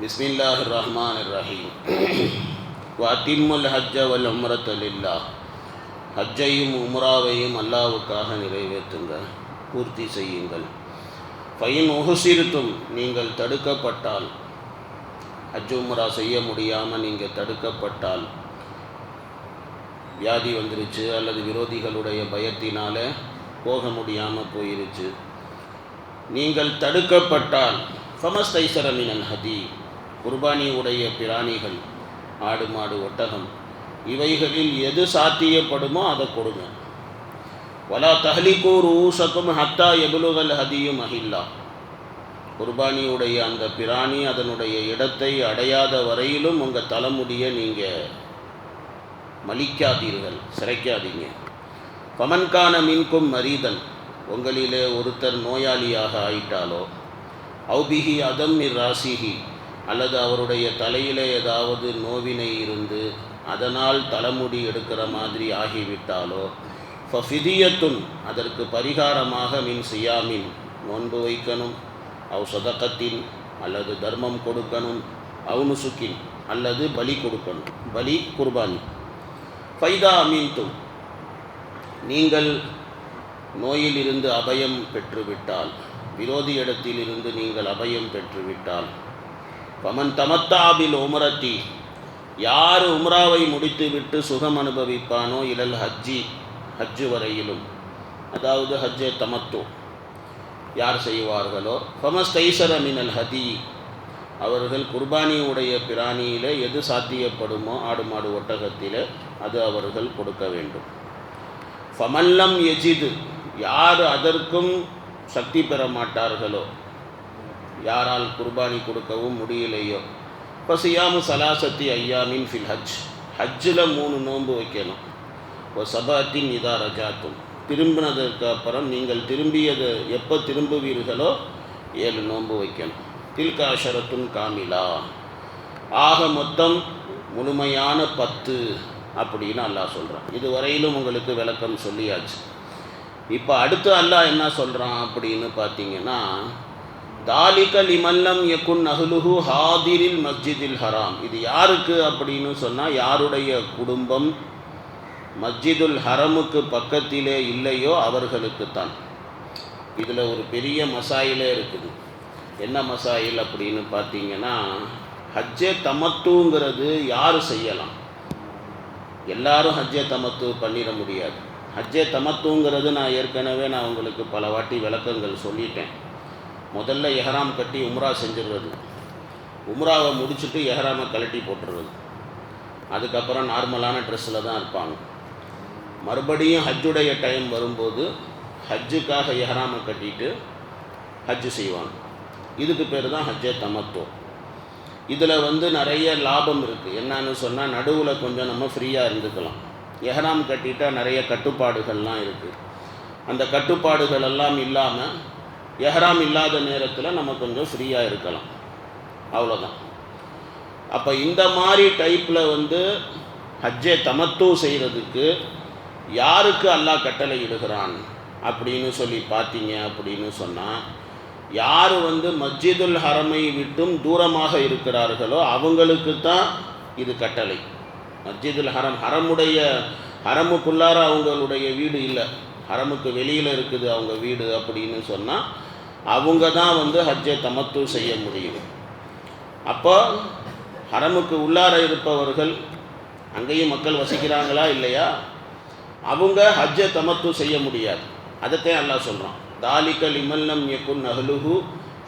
بسم الله الرحمن الرحيم وأتم الحج والعمرة لله ஹஜ்ஜையும் உம்ராவையும் அல்லாவுக்காக நிறைவேற்றுங்கள் பூர்த்தி செய்யுங்கள் ஃபைன் உகுசிருத்தும் நீங்கள் தடுக்கப்பட்டால் ஹஜ் உம்ரா செய்ய முடியாமல் நீங்கள் தடுக்கப்பட்டால் வியாதி வந்துருச்சு அல்லது விரோதிகளுடைய பயத்தினால போக முடியாமல் போயிருச்சு நீங்கள் தடுக்கப்பட்டால் ஃபமஸ்தைசரமினல் ஹதி குர்பானி உடைய பிராணிகள் ஆடு மாடு ஒட்டகம் இவைகளில் எது சாத்தியப்படுமோ அதை கொடுங்க. வலா தஹ்லிகூர் ஊசக்கும் ஹத்தா எபுலுகல் ஹதியும் அஹில்லா குர்பானியுடைய அந்த பிராணி அதனுடைய இடத்தை அடையாத வரையிலும் உங்கள் தலைமுடியை நீங்கள் மலிக்காதீர்கள் சிறைக்காதீங்க. பமன்கான மின்கும் மரீதன் உங்களிலே ஒருத்தர் நோயாளியாக ஆயிட்டாலோ அவுபிஹி அதம் நிர் ராசிஹி அல்லது அவருடைய தலையிலே ஏதாவது நோவினை இருந்து அதனால் தலைமுடி எடுக்கிற மாதிரி ஆகிவிட்டாலோ? ஃபஃபிதியத்துன் அதற்கு பரிகாரமாக மின் சியாமின் நோன்பு வைக்கணும் அவ் சதக்கத்தின் அல்லது தர்மம் கொடுக்கணும் அவுனுசுக்கின் அல்லது பலி கொடுக்கணும். பலி குர்பானி. ஃபைதா அமீன்தும் நீங்கள் நோயிலிருந்து அபயம் பெற்றுவிட்டால் விரோதி இடத்திலிருந்து நீங்கள் அபயம் பெற்றுவிட்டால் பமன் தமத்தாபில் உமரத்தி. யார் உம்ராவை முடித்துவிட்டு சுகம் அனுபவிப்பானோ இலல் ஹஜ்ஜி ஹஜ்ஜு வரையிலும். அதாவது ஹஜ்ஜே தமத்து. யார் செய்வார்களோ? ஃபமஸ்தைசர மினல் ஹதி. அவர்கள் குர்பானியுடைய பிராணியிலே எது சாத்தியப்படுமோ ஆடு மாடு ஒட்டகத்திலே அது அவர்கள் கொடுக்க வேண்டும். ஃபமல்லம் எஜிது. யார் அதற்கும் சக்தி பெற மாட்டார்களோ? யாரால் குர்பானி கொடுக்கவும் முடியலையோ? இப்போ சியாமு சலாசத்தி ஐயாமின் ஃபில் ஹஜ். ஹஜ்ஜில் மூணு நோன்பு வைக்கணும். இப்போ சபாத்தின் இதா ரஜாத்தும். திரும்பினதற்கு அப்புறம் நீங்கள் திரும்பியது எப்போ திரும்புவீர்களோ ஏழு நோன்பு வைக்கணும். தில்காஷரத்துன் காமிலா. ஆக மொத்தம் முழுமையான பத்து அப்படின்னு அல்லாஹ் சொல்கிறான் இதுவரையிலும் உங்களுக்கு விளக்கம் சொல்லியாச்சு. இப்போ அடுத்து அல்லாஹ் என்ன சொல்கிறான் அப்படின்னு பார்த்தீங்கன்னா தாலிக லிமல்லம் யக்குன் அஹ்லுஹு ஹாதிரில் மஸ்ஜிதில் ஹராம். இது யாருக்கு அப்படின்னு சொன்னால் யாருடைய குடும்பம் மஸ்ஜிதுல் ஹரமுக்கு பக்கத்திலே இல்லையோ அவர்களுக்குத்தான். இதில் ஒரு பெரிய மசாயிலே இருக்குது. என்ன மசாயில் அப்படின்னு பார்த்தீங்கன்னா ஹஜ்ஜே தமத்துங்கிறது யார் செய்யலாம்? எல்லாரும் ஹஜ்ஜே தமத்து பண்ணிட முடியாது. ஹஜ்ஜே தமத்துங்கிறது நான் ஏற்கனவே நான் உங்களுக்கு பல வாட்டி விளக்கங்கள் சொல்லிட்டேன். முதல்ல எஹராம் கட்டி உம்ரா செஞ்சிடுறது உம்ராவை முடிச்சுட்டு எஹராமை கழட்டி போட்டுடுறது அதுக்கப்புறம் நார்மலான ட்ரெஸ்ஸில் தான் இருப்பாங்க. மறுபடியும் ஹஜ்ஜுடைய டைம் வரும்போது ஹஜ்ஜுக்காக எஹராமை கட்டிட்டு ஹஜ்ஜு செய்வாங்க. இதுக்கு பேர் தான் ஹஜ்ஜே தமத்துவம். இதில் வந்து நிறைய லாபம் இருக்குது என்னன்னு சொன்னால் நடுவில் கொஞ்சம் நம்ம ஃப்ரீயாக இருந்துக்கலாம். எஹராம் கட்டிட்டால் நிறைய கட்டுப்பாடுகள்லாம் இருக்குது அந்த கட்டுப்பாடுகள் எல்லாம் இல்லாமல் எஹராம் இல்லாத நேரத்தில் நம்ம கொஞ்சம் ஃப்ரீயாக இருக்கலாம். அவ்வளோதான் அப்போ இந்த மாதிரி டைப்பில் வந்து ஹஜ்ஜே தமத்து செய்கிறதுக்கு யாருக்கு அல்லாஹ் கட்டளை இடுகிறான் அப்படின்னு சொல்லி பார்த்தீங்க அப்படின்னு சொன்னால் யார் வந்து மஸ்ஜிதுல் ஹரமை விட்டும் தூரமாக இருக்கிறார்களோ அவங்களுக்கு தான் இது கட்டளை. மஸ்ஜிதுல் ஹரம் ஹரமுடைய ஹரமுக்குள்ளார அவங்களுடைய வீடு இல்லை. ஹரமுக்கு வெளியில் இருக்குது அவங்க வீடு அப்படின்னு சொன்னால் அவங்க தான் வந்து ஹஜ்ஜை தமத்து செய்ய முடியும். அப்போ ஹரமுக்கு உள்ளார இருப்பவர்கள் அங்கேயும் மக்கள் வசிக்கிறாங்களா இல்லையா? அவங்க ஹஜ்ஜை தமத்து செய்ய முடியாது. அதைத்தான் அல்லாஹ் சொல்கிறான் தாலிக்கல் இமல்லம் யக்குன் அஹ்லுஹு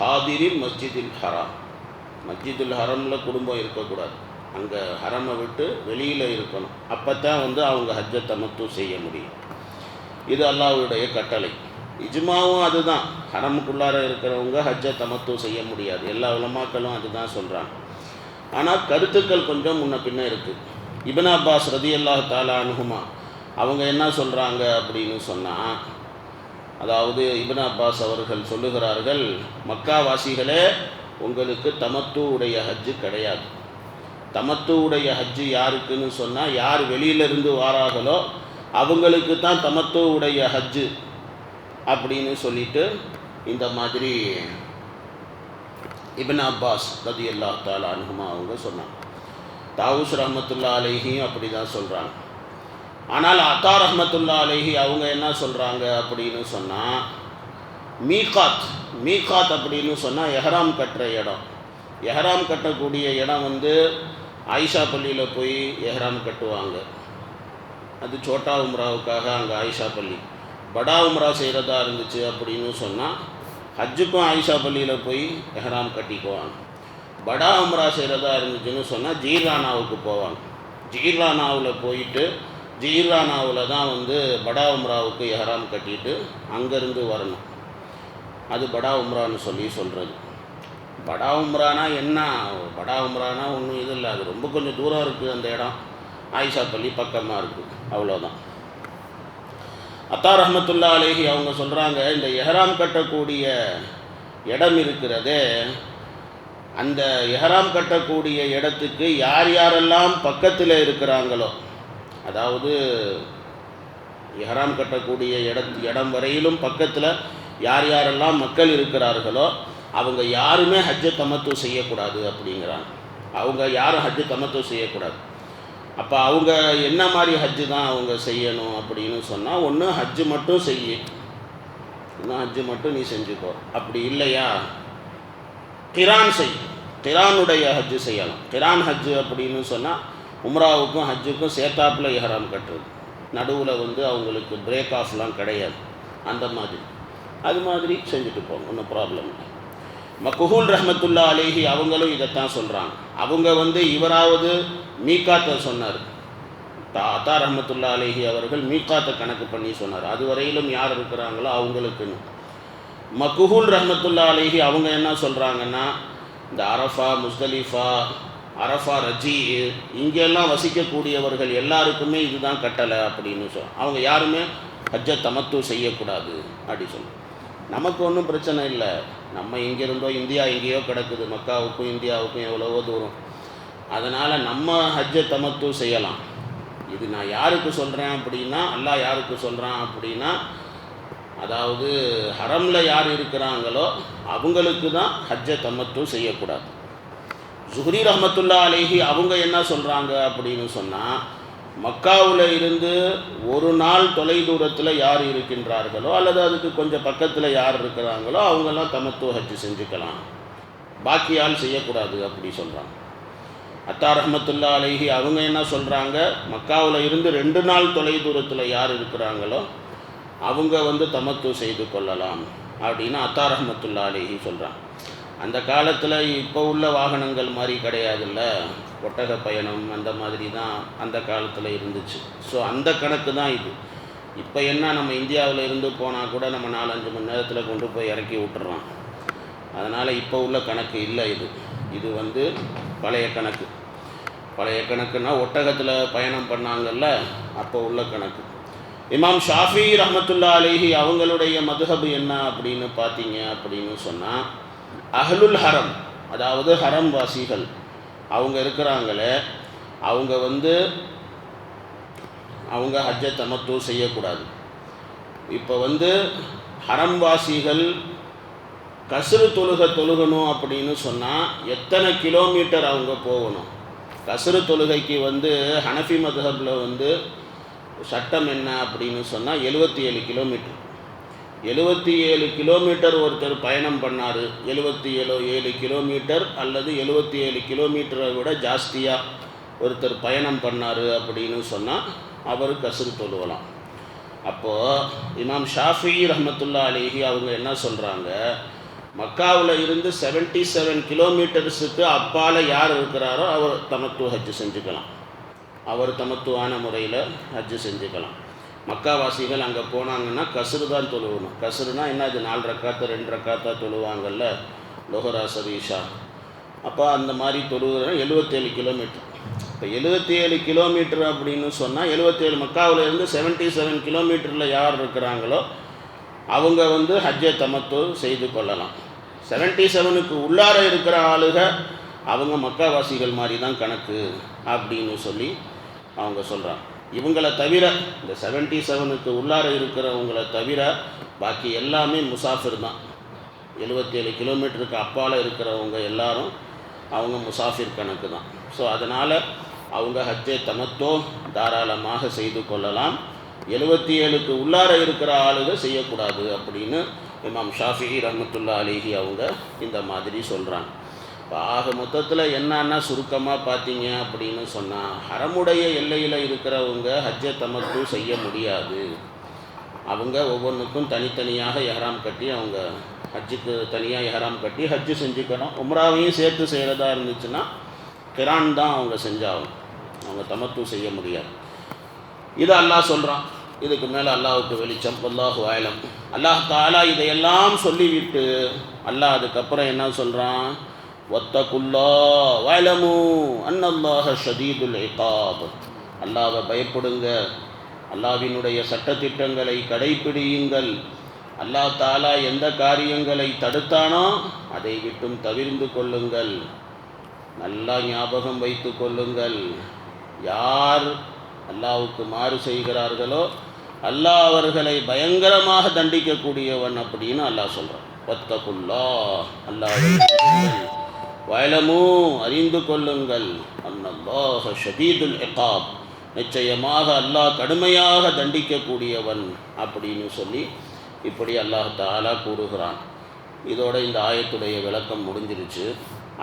ஹாதிரின் மஸ்ஜிதில் ஹராம். மஸ்ஜிதுல் ஹரமில் குடும்பம் இருக்கக்கூடாது. அங்கே ஹரமை விட்டு வெளியில் இருக்கணும். அப்போ தான் வந்து அவங்க ஹஜ்ஜை தமத்து செய்ய முடியும். இது அல்லாவுடைய கட்டளை. இஜ்மாவும் அதுதான். ஹரமுக்குள்ளார இருக்கிறவங்க ஹஜ்ஜை தமத்துவம் செய்ய முடியாது. எல்லா உலமாக்களும் அதுதான் சொல்கிறாங்க ஆனால் கருத்துக்கள் கொஞ்சம் முன்ன பின்ன இருக்குது இபன் அப்பாஸ் ரதி அல்லா தாலா அனுகுமா அவங்க என்ன சொல்கிறாங்க அப்படின்னு சொன்னால் அதாவது இபன் அப்பாஸ் அவர்கள் சொல்லுகிறார்கள் மக்காவாசிகளே உங்களுக்கு தமத்து உடைய ஹஜ்ஜு கிடையாது. தமத்துவுடைய ஹஜ்ஜு யாருக்குன்னு சொன்னால் யார் வெளியிலிருந்து வாராங்களோ அவங்களுக்கு தான் தமத்துவுடைய ஹஜ்ஜு அப்படின்னு சொல்லிட்டு இந்த மாதிரி இபின் அப்பாஸ் ரதி அல்லா தாலா அனுகுமா அவங்க சொன்னாங்க. தாவூஸ் ரஹமத்துல்லா அலேஹியும் அப்படி தான் சொல்கிறாங்க ஆனால் அத்தா ரஹமத்துல்லா அலேஹி அவங்க என்ன சொல்கிறாங்க அப்படின்னு சொன்னால் மீகாத் மீகாத் அப்படின்னு சொன்னால் எஹராம் கட்டுற இடம். எஹராம் கட்டக்கூடிய இடம் வந்து ஆயிஷா பள்ளியில் போய் எஹராம் கட்டுவாங்க. அது சோட்டா உம்ராவுக்காக அங்கே ஆயிஷா பள்ளி. படா உம்ரா செய்கிறதா இருந்துச்சு அப்படின்னு சொன்னால் ஹஜ்ஜுக்கும் ஆயிஷா பள்ளியில் போய் எஹராம் கட்டிக்குவாங்க. படா உம்ரா செய்கிறதா இருந்துச்சுன்னு சொன்னால் ஜீர்ரானாவுக்கு போவாங்க. ஜீர்ரானாவில் போயிட்டு ஜீர்ரானாவில் தான் வந்து படா உம்ராவுக்கு எஹராம் கட்டிட்டு அங்கேருந்து வரணும். அது படா உம்ரான்னு சொல்லி சொல்கிறது படா உம்ரானா என்ன? படா உம்ரானா ஒன்றும் இது இல்லை. அது ரொம்ப கொஞ்சம் தூரம் இருக்குது அந்த இடம். ஆயிஷா பள்ளி பக்கமாக இருக்குது அவ்வளோதான் அத்தா ரஹமத்துல்லா அலேஹி அவங்க சொல்கிறாங்க இந்த எஹராம் கட்டக்கூடிய இடம் இருக்கிறதே அந்த எஹராம் கட்டக்கூடிய இடத்துக்கு யார் யாரெல்லாம் பக்கத்தில் இருக்கிறாங்களோ அதாவது எஹராம் கட்டக்கூடிய இடத்து இடம் வரையிலும் பக்கத்தில் யார் யாரெல்லாம் மக்கள் இருக்கிறார்களோ அவங்க யாருமே ஹஜ்ஜை தமத்துவம் செய்யக்கூடாது அப்படிங்கிறாங்க. அவங்க யாரும் ஹஜ்ஜு தமத்துவம் செய்யக்கூடாது. அப்போ அவங்க என்ன மாதிரி ஹஜ்ஜு தான் அவங்க செய்யணும் அப்படின்னு சொன்னால் ஒன்று ஹஜ்ஜு மட்டும் செய்ய இன்னும் ஹஜ்ஜு மட்டும் நீ செஞ்சுக்கோ. அப்படி இல்லையா? கிரான் செய். கிரானுடைய ஹஜ்ஜு செய்யலாம். கிரான் ஹஜ்ஜு அப்படின்னு சொன்னால் உம்ராவுக்கும் ஹஜ்ஜுக்கும் சேத்தாப்பில் இஹராம் கட்டுறது. நடுவில் வந்து அவங்களுக்கு பிரேக் ஆஃப்லாம் கிடையாது. அந்த மாதிரி. அது மாதிரி செஞ்சுட்டு போகணும் ஒன்றும் ப்ராப்ளம் இல்லை. மக்குஹூல் ரஹமத்துல்லா அலேஹி அவங்களும் இதைத்தான் சொல்கிறாங்க அவங்க வந்து இவராவது மீக்காத்தை சொன்னார். அத்தா ரஹமத்துல்லா அலேஹி அவர்கள் மீகாத்தை கணக்கு பண்ணி சொன்னார். அது வரையிலும் யார் இருக்கிறாங்களோ அவங்களுக்குன்னு. மக்குஹூல் ரஹமத்துல்லா அலேஹி அவங்க என்ன சொல்கிறாங்கன்னா இந்த அரஃபா முஸ்தலிஃபா அரஃபா ரஜி இங்கெல்லாம் வசிக்கக்கூடியவர்கள் எல்லாருக்குமே இதுதான் கட்டளை அப்படின்னு சொல் அவங்க யாருமே ஹஜ்ஜ தமத்து செய்யக்கூடாது அப்படி சொல்லு நமக்கு ஒன்றும் பிரச்சனை இல்லை. நம்ம இங்கேருந்தோ இந்தியா எங்கேயோ கிடக்குது. மக்காவுக்கும் இந்தியாவுக்கும் எவ்வளவோ தூரம். அதனால் நம்ம ஹஜ்ஜ தமத்து செய்யலாம். இது நான் யாருக்கு சொல்கிறேன் அப்படின்னா அல்லாஹ் யாருக்கு சொல்கிறான் அப்படின்னா அதாவது ஹரமில் யார் இருக்கிறாங்களோ அவங்களுக்கு தான் ஹஜ்ஜ தமத்து செய்யக்கூடாது. ஜுஹ்ரி ரஹமத்துல்லா அலேஹி அவங்க என்ன சொல்கிறாங்க அப்படின்னு சொன்னால் மக்காவில் இருந்து ஒரு நாள் தொலை தூரத்தில் யார் இருக்கின்றார்களோ அல்லது அதுக்கு கொஞ்சம் பக்கத்தில் யார் இருக்கிறாங்களோ அவங்கெல்லாம் தமத்துவ ஹஜ்ஜு செஞ்சுக்கலாம். பாக்கியால் செய்யக்கூடாது அப்படி சொல்கிறாங்க அத்தா ரஹமத்துல்லா அலேஹி அவங்க என்ன சொல்கிறாங்க மக்காவில் இருந்து ரெண்டு நாள் தொலை தூரத்தில் யார் இருக்கிறாங்களோ அவங்க வந்து தமத்து செய்து கொள்ளலாம் அப்படின்னு அத்தா ரஹமத்துல்லா அலேஹி சொல்கிறாங்க அந்த காலத்தில் இப்போ உள்ள வாகனங்கள் மாதிரி கிடையாதுல்ல. ஒட்டக பயணம் அந்த மாதிரி தான் அந்த காலத்தில் இருந்துச்சு. ஸோ அந்த கணக்கு தான் இது. இப்போ என்ன நம்ம இந்தியாவில் இருந்து போனால் கூட நம்ம நாலஞ்சு மணி நேரத்தில் கொண்டு போய் இறக்கி விட்டுறோம். அதனால் இப்போ உள்ள கணக்கு இல்லை இது. இது வந்து பழைய கணக்கு. பழைய கணக்குன்னா ஒட்டகத்தில் பயணம் பண்ணாங்கல்ல அப்போ உள்ள கணக்கு. இமாம் ஷாஃபி ரஹமத்துல்லா அலிஹி அவங்களுடைய மதுஹபு என்ன அப்படின்னு பார்த்தீங்க அப்படின்னு சொன்னால் அஹ்லுல் ஹரம் அதாவது ஹரம் வாசிகள் அவங்க இருக்கிறாங்களே அவங்க வந்து அவங்க ஹஜ்ஜை தமத்து செய்யக்கூடாது. இப்போ வந்து ஹரம்வாசிகள் கசுறு தொழுக தொழுகணும் அப்படின்னு சொன்னால் எத்தனை கிலோமீட்டர் அவங்க போகணும்? கசுறு தொழுகைக்கு வந்து ஹனஃபி மதுஹபில் வந்து சட்டம் என்ன அப்படின்னு சொன்னால் எழுபத்தி ஏழு கிலோமீட்டர். எழுபத்தி ஏழு கிலோமீட்டர் ஒருத்தர் பயணம் பண்ணார். எழுபத்தி ஏழு ஏழு கிலோமீட்டர் அல்லது எழுபத்தி ஏழு கிலோமீட்டரை விட ஜாஸ்தியாக ஒருத்தர் பயணம் பண்ணார் அப்படின்னு சொன்னால் அவர் கசுறு தொழுவலாம். அப்போது இமாம் ஷாஃபி ரஹமத்துல்லா அலிஹி அவங்க என்ன சொல்கிறாங்க மக்காவில் இருந்து செவன்ட்டி செவன் கிலோமீட்டர்ஸுக்கு அப்பால் யார் இருக்கிறாரோ அவர் தமத்துவ ஹஜ்ஜு செஞ்சுக்கலாம். அவர் தமத்துவான முறையில் ஹஜ்ஜு செஞ்சுக்கலாம். மக்காவாசிகள் அங்கே போனாங்கன்னா கசுறு தான் தொழுவணும். கசுறுனா என்ன? இது நாலு ரக்காத்தா ரெண்டு ரக்காத்தா தொழுவாங்கல்ல? லோகரா சதீஷா அப்போ அந்த மாதிரி தொழுவுற எழுபத்தேழு கிலோமீட்டர். இப்போ எழுபத்தி ஏழு கிலோமீட்டர் அப்படின்னு சொன்னால் எழுபத்தேழு மக்காவிலேருந்து செவன்ட்டி செவன் கிலோமீட்டரில் யார் இருக்கிறாங்களோ அவங்க வந்து ஹஜ்ஜை தமத்து செய்து கொள்ளலாம். செவன்ட்டி செவனுக்கு உள்ளார இருக்கிற ஆளுக அவங்க மக்காவாசிகள் மாதிரி தான் கணக்கு அப்படின்னு சொல்லி அவங்க சொல்கிறாங்க இவங்களை தவிர இந்த செவன்ட்டி செவனுக்கு உள்ளார இருக்கிறவங்களை தவிர பாக்கி எல்லாமே முசாஃபிர் தான். எழுபத்தேழு கிலோமீட்டருக்கு அப்பால் இருக்கிறவங்க எல்லாரும் அவங்க முசாஃபிர் கணக்கு தான். ஸோ அதனால் அவங்க ஹஜ்ஜை தமத்தோ தாராளமாக செய்து கொள்ளலாம். எழுபத்தி ஏழுக்கு உள்ளார இருக்கிற ஆளுக செய்யக்கூடாது அப்படின்னு இமாம் ஷாஃபி ரஹமத்துல்லா அலிஹி அவங்க இந்த மாதிரி சொல்கிறாங்க இப்போ ஆக மொத்தத்தில் என்னன்னா சுருக்கமாக பார்த்தீங்க அப்படின்னு சொன்னால் ஹரமுடைய எல்லையில் இருக்கிறவங்க ஹஜ்ஜை தமத்து செய்ய முடியாது. அவங்க ஒவ்வொன்றுக்கும் தனித்தனியாக எஹராம் கட்டி அவங்க ஹஜ்ஜுக்கு தனியாக எஹராம் கட்டி ஹஜ்ஜு செஞ்சுக்கணும். உம்ராவையும் சேர்த்து செய்கிறதா இருந்துச்சுன்னா கிரான் தான் அவங்க செஞ்சாகும் அவங்க தமத்து செய்ய முடியாது. இது அல்லாஹ் சொல்கிறான் இதுக்கு மேலே அல்லாஹுக்கு வெளிச்சம். அல்லாஹு வாயிலம் அல்லாஹ் தாலா இதையெல்லாம் சொல்லிவிட்டு அல்லாஹ் அதுக்கப்புறம் என்ன சொல்கிறான் ஒத்தகுல்லா வயலமு அன்னல்லாஹ ஷதீதுல் இகாப். அல்லாவை பயப்படுங்க. அல்லாவினுடைய சட்டத்திட்டங்களை கடைப்பிடியுங்கள். அல்லாஹ் தாலா எந்த காரியங்களை தடுத்தானோ அதை விட்டும் தவிர்ந்து கொள்ளுங்கள். நல்லா ஞாபகம் வைத்து கொள்ளுங்கள். யார் அல்லாவுக்கு மாறு செய்கிறார்களோ அல்லாஹ் அவர்களை பயங்கரமாக தண்டிக்கக்கூடியவன் அப்படின்னு அல்லாஹ் சொல்கிறான் ஒத்தகுல்லா அல்லாஹ் வயலமும் அறிந்து கொள்ளுங்கள். அன்னல்லாஹ ஷதீதுல் எகாப் நிச்சயமாக அல்லாஹ் கடுமையாக தண்டிக்கக்கூடியவன் அப்படின்னு சொல்லி இப்படி அல்லாஹ் தாலா கூறுகிறான். இதோட இந்த ஆயத்துடைய விளக்கம் முடிஞ்சிருச்சு.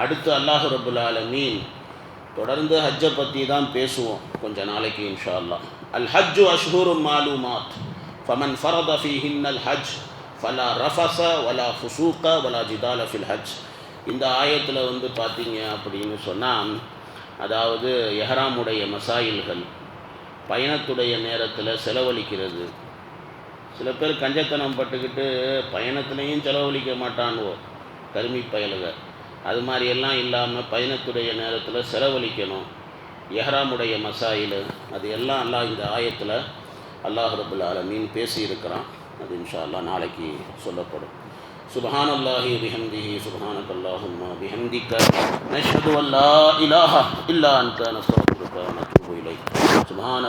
அடுத்து அல்லாஹ் ரபுல் ஆலமீன். தொடர்ந்து ஹஜ்ஜை பற்றி தான் பேசுவோம். கொஞ்ச நாளைக்கு இன்ஷா அல்லா அல் ஹஜ்ஜு அஷ்ஹூரு மாலுமாத். ஃபமன் ஃபரத ஃபீஹின் அல் ஹஜ். ஃபலா ரஃபஸ வலா ஃபுசூக வலா ஜிதால ஃபில் ஹஜ். இந்த ஆயத்தில் வந்து பார்த்தீங்க அப்படின்னு சொன்னால் அதாவது எஹராமுடைய மசாயில்கள் பயணத்துடைய நேரத்தில் செலவழிக்கிறது. சில பேர் கஞ்சத்தனம் பட்டுக்கிட்டு பயணத்துலேயும் செலவழிக்க மாட்டானுவோ கருமி பயலுக. அது மாதிரியெல்லாம் இல்லாமல் பயணத்துடைய நேரத்தில் செலவழிக்கணும். எஹராமுடைய மசாயில் அது எல்லாம் அல்லாஹ் இந்த ஆயத்தில் அல்லாஹ் ரபுல் ஆலமீன் பேசியிருக்கிறான். அது இன்ஷா அல்லாஹ் நாளைக்கு சொல்லப்படும். سبحان الله بحمده سبحانك اللهم بحمدك نشهد أن لا إله إلا أنت نستغفرك ونتوب إليك سبحان